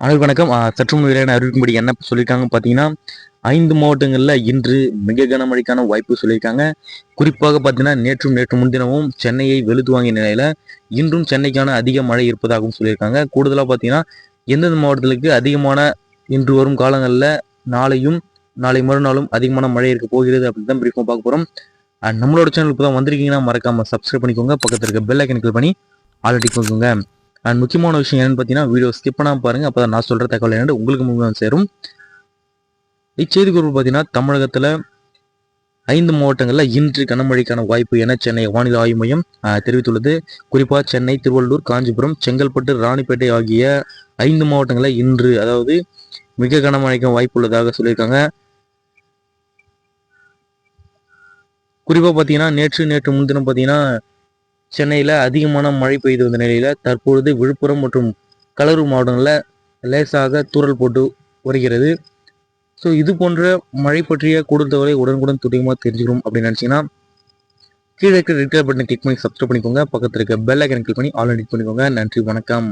அனைவருக்கு வணக்கம். சற்று முன் வெளியான அறிவிக்கும்படி என்ன சொல்லியிருக்காங்க பார்த்தீங்கன்னா ஐந்து மாவட்டங்களில் இன்று மிக கனமழைக்கான வாய்ப்பு சொல்லியிருக்காங்க. குறிப்பாக பார்த்தீங்கன்னா நேற்றும் நேற்று முன்தினமும் சென்னையை வெளுத்து வாங்கிய நிலையில் இன்றும் சென்னைக்கான அதிக மழை இருப்பதாகவும் சொல்லியிருக்காங்க. கூடுதலாக பார்த்தீங்கன்னா எந்தெந்த மாவட்டங்களுக்கு அதிகமான இன்று வரும் காலங்களில் நாளையும் நாளை மறுநாளும் அதிகமான மழை இருக்க போகிறது அப்படின்னு தான் பிரீஃபாக பார்க்க போகிறோம் நம்மளோட சேனல் இப்போ தான் வந்திருக்கீங்கன்னா மறக்காமல் சப்ஸ்கிரைப் பண்ணிக்கோங்க. பக்கத்தில் இருக்க பெல் ஐக்கன் கிளிக் பண்ணி ஆல்ரெடி கொடுக்குங்க அண்ட் முக்கியமான விஷயம் என்னென்னு பார்த்தீங்கன்னா வீடியோ ஸ்கிப் பண்ணாமல் பாருங்கள் அப்போ நான் சொல்கிற தகவல் என்னன்னு உங்களுக்கு முழுவதும் சேரும். இச்செய்தி குறிப்பு பார்த்தீங்கன்னா தமிழகத்தில் ஐந்து மாவட்டங்களில் இன்று கனமழைக்கான வாய்ப்பு என சென்னை வானிலை ஆய்வு மையம் தெரிவித்துள்ளது. குறிப்பாக சென்னை திருவள்ளூர் காஞ்சிபுரம் செங்கல்பட்டு ராணிப்பேட்டை ஆகிய ஐந்து மாவட்டங்களில் இன்று அதாவது மிக கனமழைக்கும் வாய்ப்பு உள்ளதாக சொல்லியிருக்காங்க. குறிப்பாக பார்த்தீங்கன்னா நேற்று நேற்று முன்தினம் பார்த்தீங்கன்னா சென்னையில் அதிகமான மழை பெய்து வந்த நிலையில் தற்பொழுது விழுப்புரம் மற்றும் கடலூர் மாவட்டங்களில் லேசாக தூறல் போட்டு வருகிறது. ஸோ இது போன்ற மழை பற்றிய கூடுதல் தகவலை உடனுக்குடன் துடியமாக தெரிஞ்சுக்கணும் அப்படின்னு நினச்சிங்கன்னா கீழே இருக்க ரெட் கலர் பட்டனை கிளிக் பண்ணி சப்ஸ்கிரைப் பண்ணிக்கோங்க. பக்கத்தில் இருக்க பெல் ஐக்கனை கிளிக் பண்ணி ஆல் கிளிக் பண்ணிக்கோங்க. நன்றி வணக்கம்.